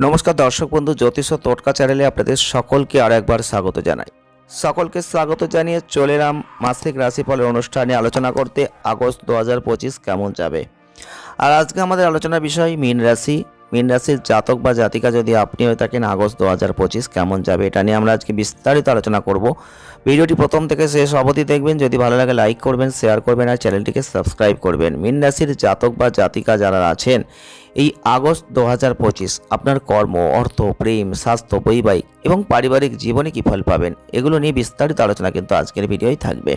নমস্কার দর্শক বন্ধু, জ্যোতিষ টোটকা চ্যানেলে আপনাদের সকলকে আর একবার স্বাগত জানাই। সকলকে স্বাগত জানিয়ে চলে এলাম মাসিক রাশিফলের অনুষ্ঠানে আলোচনা করতে। আগস্ট দু হাজার পঁচিশ কেমন যাবে? আর আজকে আমাদের আলোচনার বিষয় মীন রাশি। মীন জাতক বা জাতিকা যদি আপনি হয়ে থাকেন, আগস্ট দু হাজার পঁচিশ কেমন যাবে? এটা নিয়ে আমরা আজকে বিস্তারিত আলোচনা করব। ভিডিওটি প্রথম থেকে শেষ অবধি দেখবেন। যদি ভালো লাগে, লাইক করবেন শেয়ার করবেন আর চ্যানেলটিকে সাবস্ক্রাইব করবেন। মীন জাতক বা জাতিকা যারা আছেন, এই আগস্ট দু হাজার পঁচিশ আপনার কর্ম, অর্থ, প্রেম, স্বাস্থ্য, বৈবাহিক এবং পারিবারিক জীবনে কী ফল পাবেন? এগুলো নিয়ে বিস্তারিত আলোচনা কিন্তু আজকের ভিডিওই থাকবে।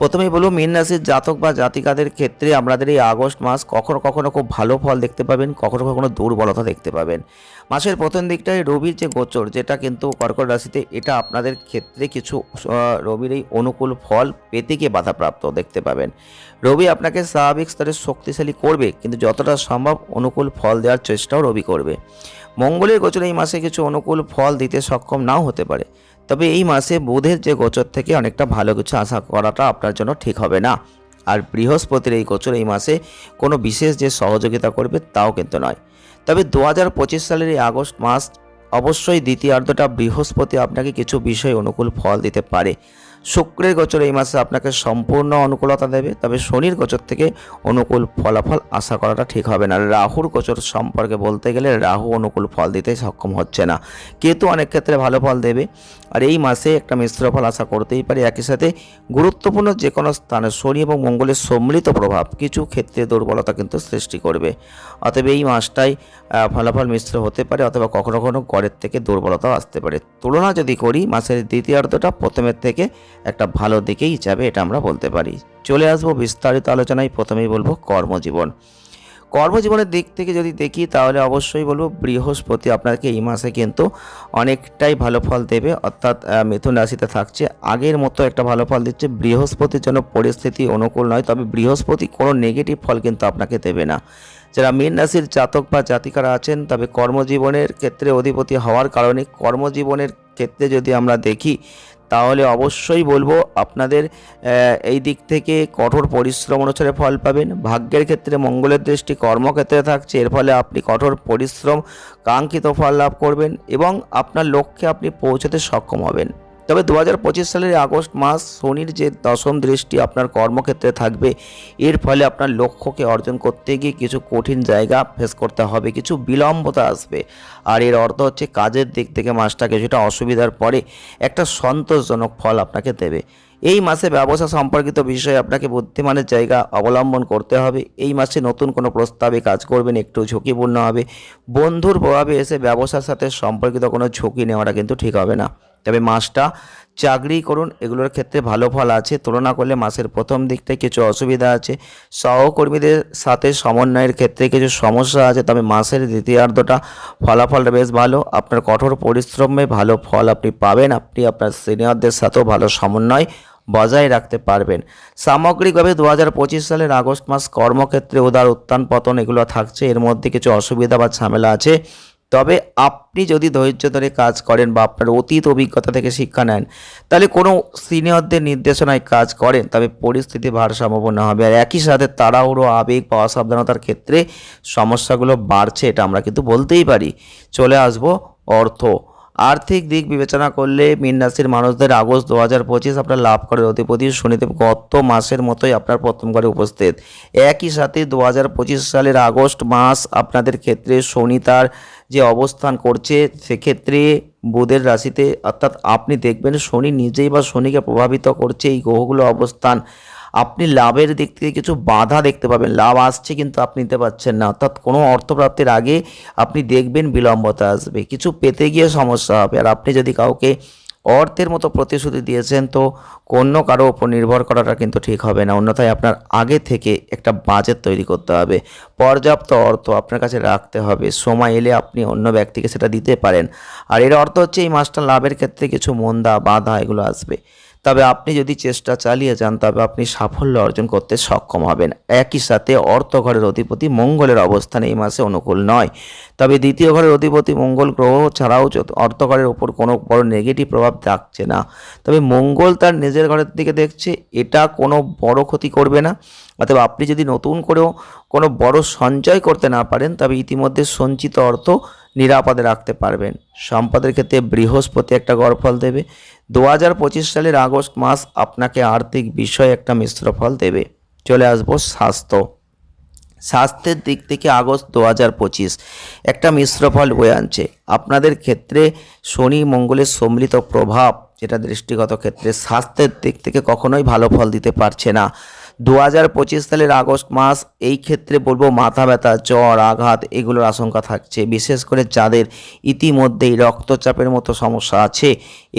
প্রথমেই বলব, মীন রাশির জাতক বা জাতিকাদের ক্ষেত্রে আপনাদের এই আগস্ট মাস কখনো কখনো খুব ভালো ফল দেখতে পাবেন, কখনো কখনো দুর্বলতা দেখতে পাবেন। মাসের প্রথম দিকটায় রবির যে গোচর, যেটা কিন্তু কর্কট রাশিতে, এটা আপনাদের ক্ষেত্রে কিছু রবির এই অনুকূল ফল পেতে গিয়ে বাধাপ্রাপ্ত দেখতে পাবেন। রবি আপনাকে স্বাভাবিক স্তরে শক্তিশালী করবে, কিন্তু যতটা সম্ভব অনুকূল ফল দেওয়ার চেষ্টাও রবি করবে। মঙ্গলের গোচর এই মাসে কিছু অনুকূল ফল দিতে সক্ষম নাও হতে পারে। তবে এই মাসে বুধের যে গোচর থেকে অনেকটা ভালো কিছু আশা করাটা আপনার জন্য ঠিক হবে না। আর বৃহস্পতির এই গোচর এই মাসে কোনো বিশেষ যে সহযোগিতা করবে তাও কিন্তু নয়। তবে দু হাজার পঁচিশ সালের এই আগস্ট মাস অবশ্যই দ্বিতীয়ার্ধটা বৃহস্পতি আপনাকে কিছু বিষয় অনুকূল ফল দিতে পারে। শুক্রের গোচর এই মাসে আপনাকে সম্পূর্ণ অনুকূলতা দেবে, তবে শনির গোচর থেকে অনুকূল ফলাফল আশা করাটা ঠিক হবে না। রাহুর গোচর সম্পর্কে বলতে গেলে রাহু অনুকূল ফল দিতে সক্ষম হচ্ছে না। কেতু অনেক ক্ষেত্রে ভালো ফল দেবে। আর এই মাসে একটা মিশ্র ফল আশা করতেই পারি একই সাথে গুরুত্বপূর্ণ যে কোনো স্থানে শনি এবং মঙ্গলের সম্মিলিত প্রভাব কিছু ক্ষেত্রে দুর্বলতা কিন্তু সৃষ্টি করবে। অতএব এই মাসটাই ফলাফল মিশ্র হতে পারে অথবা কখনো কখনো গড়ের থেকে দুর্বলতাও আসতে পারে। তুলনা যদি করি, মাসের দ্বিতীয়ার্ধটা প্রথমের থেকে একটা ভালো দিকেই যাবে এটা আমরা বলতে পারি। চলে আসব বিস্তারিত আলোচনায়, প্রথমেই বলব কর্মজীবন। কর্মজীবনের দিক থেকে যদি দেখি, তাহলে অবশ্যই বলব বৃহস্পতি আপনাকে এই মাসে কিন্তু অনেকটাই ভালো ফল দেবে। অর্থাৎ মিথুন রাশিতে থাকছে। আগের মতো একটা ভালো ফল দিচ্ছে। বৃহস্পতির জন্য পরিস্থিতি অনুকূল নয়। তবে বৃহস্পতি কোনো নেগেটিভ ফল কিন্তু আপনাকে দেবে না। যারা মীন রাশির জাতক বা জাতিকারা আছেন, তবে কর্মজীবনের ক্ষেত্রে অধিপতি হওয়ার কারণে কর্মজীবনের ক্ষেত্রে যদি আমরা দেখি, তাহলে অবশ্যই বলব আপনাদের এই দিক থেকে কঠোর পরিশ্রম অনুসারে ফল পাবেন। ভাগ্যের ক্ষেত্রে মঙ্গলের দৃষ্টি কর্মক্ষেত্রে থাকছে, এর ফলে আপনি কঠোর পরিশ্রম, কাঙ্ক্ষিত ফল লাভ করবেন এবং আপনার লক্ষ্যে আপনি পৌঁছতে সক্ষম হবেন। তবে দু হাজার পঁচিশ সালের আগস্ট মাস শনির যে দশম দৃষ্টি আপনার কর্মক্ষেত্রে থাকবে, এর ফলে আপনার লক্ষ্যকে অর্জন করতে গিয়ে কিছু কঠিন জায়গা ফেস করতে হবে, কিছু বিলম্বতা আসবে। আর এর অর্থ হচ্ছে কাজের দিক থেকে মাসটা কিছুটা অসুবিধার পরে একটা সন্তোষজনক ফল আপনাকে দেবে। এই মাসে ব্যবসা সম্পর্কিত বিষয়ে আপনাকে বুদ্ধিমানের জায়গা অবলম্বন করতে হবে। এই মাসে নতুন কোনো প্রস্তাবে কাজ করবেন, একটু ঝুঁকিপূর্ণ হবে। বন্ধুর প্রভাবে এসে ব্যবসার সাথে সম্পর্কিত কোনো ঝুঁকি নেওয়াটা কিন্তু ঠিক হবে না। তবে মাসটা চাকরি করুন, এগুলোর ক্ষেত্রে ভালো ফল আছে। তুলনা করলে মাসের প্রথম দিকটায় কিছু অসুবিধা আছে। সহকর্মীদের সাথে সমন্বয়ের ক্ষেত্রে কিছু সমস্যা আছে, তবে মাসের দ্বিতীয়ার্ধটা ফলাফলটা বেশ ভালো। আপনার কঠোর পরিশ্রমে ভালো ফল আপনি পাবেন, আপনি আপনার সিনিয়রদের সাথেও ভালো সমন্বয় বজায় রাখতে পারবেন। সামগ্রিকভাবে দু হাজার পঁচিশ সালের আগস্ট মাস কর্মক্ষেত্রে উদার উত্থান পতন এগুলো থাকছে, এর মধ্যে কিছু অসুবিধা বা ঝামেলা আছে। তবে আপনি যদি ধৈর্য ধরে কাজ করেন বা আপনার অতীত অভিজ্ঞতা থেকে শিক্ষা নেন, তাহলে কোনো সিনিয়রদের নির্দেশনায় কাজ করেন, তবে পরিস্থিতি ভারসাম্যপূর্ণ হবে। আর একই সাথে তাড়াহুড়ো, আবেগ বা অসাবধানতার ক্ষেত্রে সমস্যাগুলো বাড়ছে, এটা আমরা কিন্তু বলতেই পারি। চলে আসব অর্থ আর্থিক দিক বিবেচনা করলে মীন রাশির মানুষদের আগস্ট দু হাজার পঁচিশ আপনার লাভ করে। অধিপতি শনিদেব গত মাসের মতোই আপনার প্রথম ঘরে উপস্থিত। একই সাথে দু হাজার পঁচিশ সালের আগস্ট মাস আপনাদের ক্ষেত্রে শনি তার যে অবস্থান করছে, সেক্ষেত্রে বুধের রাশিতে অর্থাৎ আপনি দেখবেন শনি নিজেই বা শনিকে প্রভাবিত করছে এই গ্রহগুলো অবস্থান। আপনি লাভের দিক থেকে কিছু বাধা দেখতে পাবেন। লাভ আসছে কিন্তু আপনি নিতে পারছেন না। অর্থাৎ কোনো অর্থপ্রাপ্তির আগে আপনি দেখবেন বিলম্বতা আসবে। কিছু পেতে গিয়ে সমস্যা হবে। আর আপনি যদি কাউকে অর্থের মতো প্রতিশ্রুতি দিয়েছেন, তো অন্য কারও ওপর নির্ভর করাটা কিন্তু ঠিক হবে না। অন্যথায় আপনার আগে থেকে একটা বাজেট তৈরি করতে হবে। পর্যাপ্ত অর্থ আপনার কাছে রাখতে হবে। সময় এলে আপনি অন্য ব্যক্তিকে সেটা দিতে পারেন। আর এর অর্থ হচ্ছে, এই মাসটা লাভের ক্ষেত্রে কিছু মন্দা, বাধা এগুলো আসবে। তবে আপনি যদি চেষ্টা চালিয়ে যান, তবে আপনি সাফল্য অর্জন করতে সক্ষম হবেন। একই সাথে অর্থ ঘরের অধিপতি মঙ্গলের অবস্থান এই মাসে অনুকূল নয়। তবে দ্বিতীয় ঘরের অধিপতি মঙ্গল গ্রহ ছাড়াও যত- অর্থ ঘরের ওপর কোনো বড় নেগেটিভ প্রভাব থাকছে না। তবে মঙ্গল তার নিজের ঘরের দিকে দেখছে, এটা কোনো বড় ক্ষতি করবে না। অথবা আপনি যদি নতুন করেও কোনো বড় সঞ্চয় করতে না পারেন, তবে ইতিমধ্যে সঞ্চিত অর্থ নিরাপদে রাখতে পারবেন। সম্পদের ক্ষেত্রে বৃহস্পতি একটা গড়ফল দেবে। দু হাজার পঁচিশ সালের আগস্ট মাস আপনাকে আর্থিক বিষয়ে একটা মিশ্র ফল দেবে। চলে আসব স্বাস্থ্য। স্বাস্থ্যের দিক থেকে আগস্ট দু হাজার পঁচিশ একটা মিশ্র ফল বয়ে আনছে। আপনাদের ক্ষেত্রে শনি মঙ্গলের সম্মিলিত প্রভাব, যেটা দৃষ্টিগত ক্ষেত্রে স্বাস্থ্যের দিক থেকে কখনোই ভালো ফল দিতে পারছে না। দু হাজার পঁচিশ সালের আগস্ট মাস এই ক্ষেত্রে বলব মাথা ব্যথা, জ্বর, আঘাত এগুলোর আশঙ্কা থাকছে। বিশেষ করে যাদের ইতিমধ্যেই রক্তচাপের মতো সমস্যা আছে,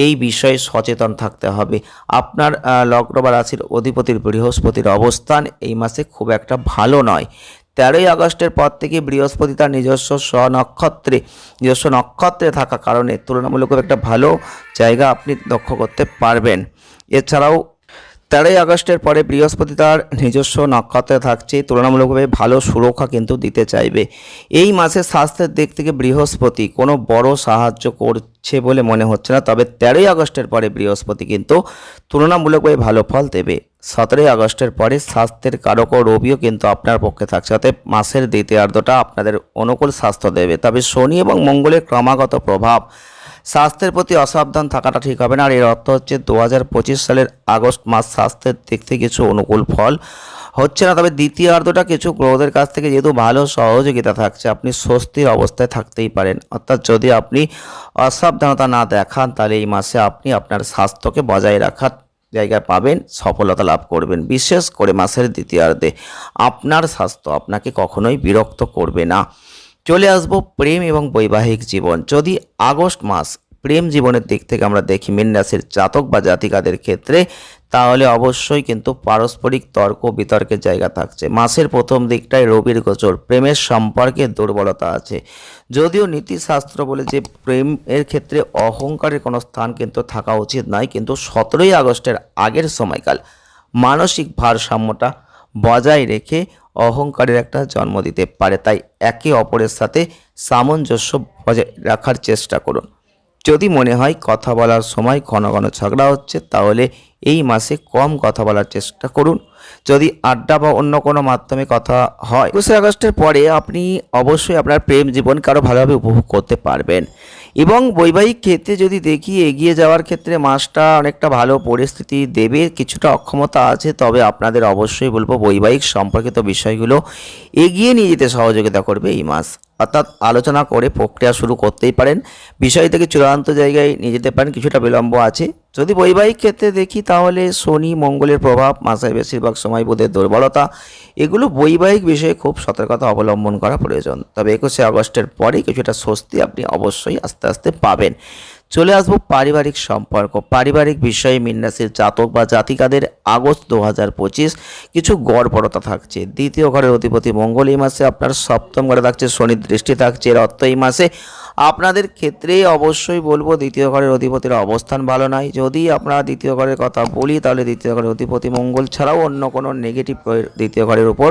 এই বিষয়ে সচেতন থাকতে হবে। আপনার লগ্ন বা রাশির অধিপতির বৃহস্পতির অবস্থান এই মাসে খুব একটা ভালো নয়। তেরোই আগস্টের পর থেকে বৃহস্পতি তার নিজস্ব স্বনক্ষত্রে নিজস্ব নক্ষত্রে থাকা কারণে তুলনামূলক একটা ভালো জায়গা আপনি লক্ষ্য করতে পারবেন। এছাড়াও তেরোই আগস্টের পরে বৃহস্পতি তার নিজস্ব নক্ষত্রে থাকছে, তুলনামূলকভাবে ভালো সুরক্ষা কিন্তু দিতে চাইবে। এই মাসে স্বাস্থ্যের দিক থেকে বৃহস্পতি কোনো বড় সাহায্য করছে বলে মনে হচ্ছে না, তবে তেরোই আগস্টের পরে বৃহস্পতি কিন্তু তুলনামূলকভাবে ভালো ফল দেবে। সতেরোই আগস্টের পরে স্বাস্থ্যের কারক রবিও কিন্তু আপনার পক্ষে থাকছে, অতএব মাসের দ্বিতীয়ার্ধটা আপনাদের অনুকূল স্বাস্থ্য দেবে। তবে শনি এবং মঙ্গলের ক্রমাগত প্রভাব স্বাস্থ্যের প্রতি অসাবধান থাকাটা ঠিক হবে না। আর এর অর্থ হচ্ছে দু সালের আগস্ট মাস স্বাস্থ্যের দিক থেকে কিছু অনুকূল ফল হচ্ছে না। তবে দ্বিতীয় দ্বিতীয়ার্ধটা কিছু গ্রহদের কাছ থেকে যেহেতু ভালো সহযোগিতা থাকছে, আপনি স্বস্তির অবস্থায় থাকতেই পারেন। অর্থাৎ যদি আপনি অসাবধানতা না দেখান, তাহলে এই মাসে আপনি আপনার স্বাস্থ্যকে বজায় রাখার জায়গায় পাবেন, সফলতা লাভ করবেন। বিশেষ করে মাসের দ্বিতীয়ার্ধে আপনার স্বাস্থ্য আপনাকে কখনোই বিরক্ত করবে না। চলে আসব প্রেম এবং বৈবাহিক জীবন। যদি আগস্ট মাস প্রেম জীবনের দিক থেকে আমরা দেখি মীন রাশির জাতক বা জাতিকাদের ক্ষেত্রে, তাহলে অবশ্যই কিন্তু পারস্পরিক তর্ক, বিতর্কের জায়গা থাকছে। মাসের প্রথম দিকটায় রবির গোচর, প্রেমের সম্পর্কে দুর্বলতা আছে। যদিও নীতিশাস্ত্র বলে যে প্রেমের ক্ষেত্রে অহংকারের কোনো স্থান কিন্তু থাকা উচিত নয়, কিন্তু সতেরোই আগস্টের আগের সময়কাল মানসিক ভারসাম্যটা বজায় রেখে অহংকারের একটা জন্ম দিতে পারে। তাই একে অপরের সাথে সামঞ্জস্য বজায় রাখার চেষ্টা করুন। যদি মনে হয় কথা বলার সময় ঘন ঘন ঝগড়া হচ্ছে, তাহলে এই মাসে কম কথা বলার চেষ্টা করুন। যদি আড্ডা বা অন্য কোনো মাধ্যমে কথা হয়, একুশে আগস্টের পরে আপনি অবশ্যই আপনার প্রেম জীবনকে আরও ভালোভাবে উপভোগ করতে পারবেন। এবং বৈবাহিক ক্ষেত্রে যদি দেখি এগিয়ে যাওয়ার ক্ষেত্রে মাসটা অনেকটা ভালো পরিস্থিতি দেবে, কিছুটা অক্ষমতা আছে, তবে আপনাদের অবশ্যই বলব বৈবাহিক সম্পর্কিত বিষয়গুলো এগিয়ে নিয়ে যেতে সহযোগিতা করবে এই মাস। অর্থাৎ আলোচনা করে প্রক্রিয়া শুরু করতেই পারেন। বিষয় থেকে চূড়ান্ত জায়গায় নিয়ে যেতে পারেন, কিছুটা বিলম্ব আছে। যদি বৈবাহিক ক্ষেত্রে দেখি তাহলে শনি মঙ্গলের প্রভাব মাসায় বেশিরভাগ সময় বোধের দুর্বলতা, এগুলো বৈবাহিক বিষয়ে খুব সতর্কতা অবলম্বন করা প্রয়োজন। তবে একুশে আগস্টের পরে কিছুটা স্বস্তি আপনি অবশ্যই আস্তে আস্তে পাবেন। চলে আসব পারিবারিক সম্পর্ক। পারিবারিক বিষয়ে মিন্নাসের জাতক বা জাতিকাদের আগস্ট দু হাজার পঁচিশ কিছু গড়পড়তা থাকছে। দ্বিতীয় ঘরের অধিপতি মঙ্গল এই মাসে আপনার সপ্তম ঘরে থাকছে, শনির দৃষ্টি থাকছে, এর অর্থ এই মাসে আপনাদের ক্ষেত্রে অবশ্যই বলব দ্বিতীয় ঘরের অধিপতির অবস্থান ভালো নয়। যদি আপনারা দ্বিতীয় ঘরের কথা বলি, তাহলে দ্বিতীয় ঘরের অধিপতি মঙ্গল ছাড়াও অন্য কোনো নেগেটিভ দ্বিতীয় ঘরের উপর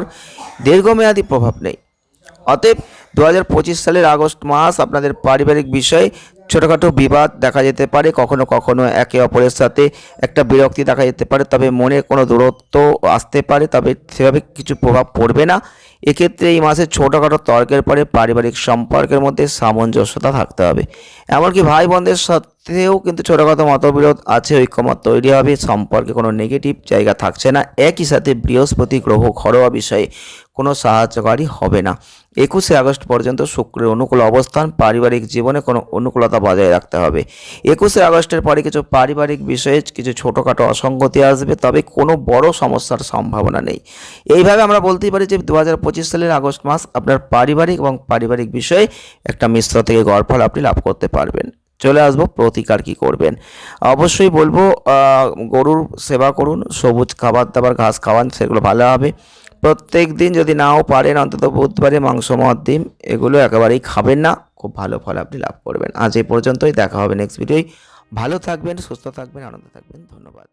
দীর্ঘমেয়াদী প্রভাব নেই। অতএব দু হাজার পঁচিশ সালের আগস্ট মাস আপনাদের পারিবারিক বিষয়ে ছোটোখাটো বিবাদ দেখা যেতে পারে, কখনো কখনো একে অপরের সাথে একটা বিরক্তি দেখা যেতে পারে, তবে মনে কোনো দূরত্ব আসতে পারে, তবে সেভাবে কিছু প্রভাব পড়বে না। এক্ষেত্রে এই মাসে ছোটোখাটো তর্কের পরে পারিবারিক সম্পর্কের মধ্যে সামঞ্জস্যতা থাকতে হবে। এমনকি ভাই বোনদের সাথেও কিন্তু ছোটোখাটো মতবিরোধ আছে ঐক্যমত তৈরি হবে, সম্পর্কে কোনো নেগেটিভ জায়গা থাকছে না। একই সাথে বৃহস্পতি গ্রহ ঘরোয়া বিষয়ে কোনো সাহায্যকারী হবে না। একুশে আগস্ট পর্যন্ত শুক্রের অনুকূল অবস্থান, পারিবারিক জীবনে কোনো অনুকূলতা বজায় রাখতে হবে। একুশে আগস্টের পরে কিছু পারিবারিক বিষয়ে কিছু ছোটোখাটো অসঙ্গতি আসবে, তবে কোনো বড় সমস্যার সম্ভাবনা নেই। এইভাবে আমরা বলতেই পারি যে দু হাজার পঁচিশ সালের আগস্ট মাস আপনার পারিবারিক এবং পারিবারিক বিষয়ে একটা মিশ্র থেকে গড়ফল আপনি লাভ করতে পারবেন। চলে আসব, প্রতিকার কি করবেন? অবশ্যই বলব গরুর সেবা করুন, সবুজ খাবার দাবার, ঘাস খাওয়ান, সেগুলো ভালো হবে। প্রত্যেক দিন যদি নাও পারেন, অন্তত বুধবারে মাংস, মদ, ডিম, এগুলো একেবারেই খাবেন না। খুব ভালো ফল আপনি লাভ করবেন। আজ এই পর্যন্তই, দেখা হবে নেক্সট ভিডিওয় ভালো থাকবেন, সুস্থ থাকবেন, আনন্দ থাকবেন। ধন্যবাদ।